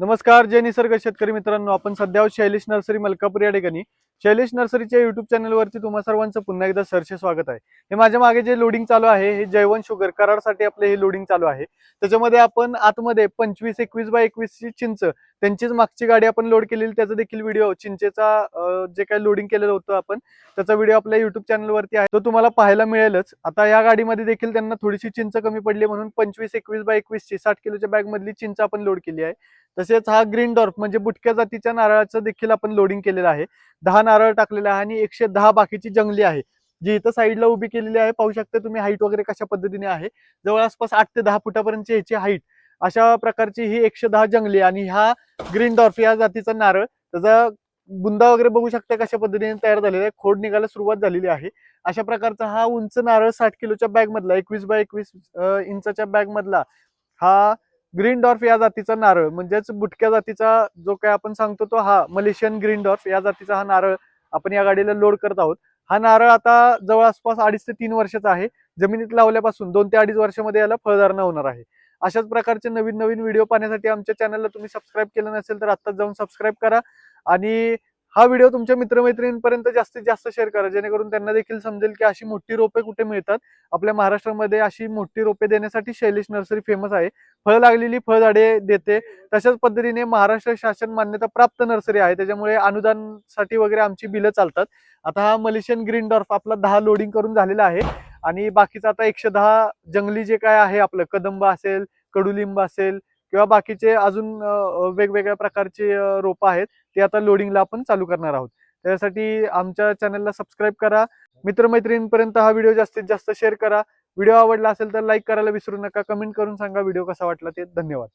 नमस्कार जय निसर्ग शेतकरी मित्रांनो. आपण सध्या शैलेश नर्सरी मलकापूर या ठिकाणी. शैलेश नर्सरीच्या युट्यूब चॅनलवरती तुम्हा सर्वांचं पुन्हा एकदा सरसे स्वागत आहे. हे माझ्या मागे जे लोडिंग चालू आहे हे जैवन शुगर करारसाठी आपले हे लोडिंग चालू आहे. त्याच्यामध्ये आपण आतमध्ये पंचवीस एकवीस बाय एकवीसची चिंच त्यांचीच मागची गाडी आपण लोड केलेली त्याचा देखील व्हिडिओ चिंचेचा जे काही लोडिंग केलेलं होतं आपण त्याचा व्हिडिओ आपल्या युट्यूब चॅनलवरती आहे. तो तुम्हाला पाहायला मिळेलच. आता या गाडीमध्ये देखील त्यांना थोडीशी चिंच कमी पडली म्हणून पंचवीस एकवीस बाय एकवीसची साठ किलोच्या बॅगमधली चिंच आपण लोड केली आहे. तसेच हा ग्रीन डॉर्फ म्हणजे बुटक्या जातीच्या नारळाचं देखील आपण लोडिंग केलेलं आहे. दहा नारळ टाकलेला आहे आणि एकशे दहा बाकीची जंगली आहे. जी इथं साईडला उभी केलेली आहे. पाहू शकता तुम्ही हाईट वगैरे कशा पद्धतीने आहे. जवळपास आठ ते दहा फुटापर्यंतची याची हाईट अशा प्रकारची ही एकशे दहा जंगली आणि हा ग्रीन डॉर्फ या जातीचा नारळ. त्याचा बुंदा वगैरे बघू शकता कशा पद्धतीने तयार झालेला आहे. खोड निघायला सुरुवात झालेली आहे. अशा प्रकारचा हा उंच नारळ साठ किलोच्या बॅग मधला एकवीस बाय एकवीस इंचाच्या बॅग मधला हा ग्रीन डॉर्फ या जातीचा नारळ म्हणजेच बुटक्या जातीचा जो काय आपण सांगतो तो हा मलेशियन ग्रीन डॉर्फ या जातीचा हा नारळ आपण या गाडीला लोड करत आहोत. हा नारळ आता जवळ आसपास अडीच ते तीन वर्षाचा आहे. जमिनीत लावल्यापासून दोन ते अडीच वर्षामध्ये याला फळधारणा होणार आहे. अशाच प्रकारचे नवीन नवीन व्हिडिओ पाहण्यासाठी आमच्या चॅनलला तुम्ही सबस्क्राईब केलं नसेल तर आत्ताच जाऊन सबस्क्राईब करा. आणि हा व्हिडिओ तुमच्या मित्रमैत्रिणींपर्यंत जास्तीत जास्त शेअर करा. जेणेकरून त्यांना देखील समजेल की अशी मोठी रोपे कुठे मिळतात. आपल्या महाराष्ट्रामध्ये अशी मोठी रोपे देण्यासाठी शैलेश नर्सरी फेमस आहे. फळ लागलेली फळझाडे देते. तशाच पद्धतीने महाराष्ट्र शासन मान्यता प्राप्त नर्सरी आहे. त्याच्यामुळे अनुदानसाठी वगैरे आमची बिलं चालतात. आता हा मलेशियन ग्रीन डॉर्फ आपला दहा लोडिंग करून झालेला आहे. आणि बाकीचं आता एकशे दहा जंगली जे काय आहे आपलं कदंब असेल कडुलिंब असेल किंवा बाकीचे अजून वेगवेगळ्या प्रकारचे रोपं आहेत ते आता लोडिंगला आपण चालू करणार आहोत. त्यासाठी आमच्या चॅनलला सबस्क्राईब करा. मित्रमैत्रिणींपर्यंत हा व्हिडिओ जास्तीत जास्त शेअर करा. व्हिडिओ आवडला असेल तर लाईक करायला विसरू नका. कमेंट करून सांगा व्हिडिओ कसा वाटला ते. धन्यवाद.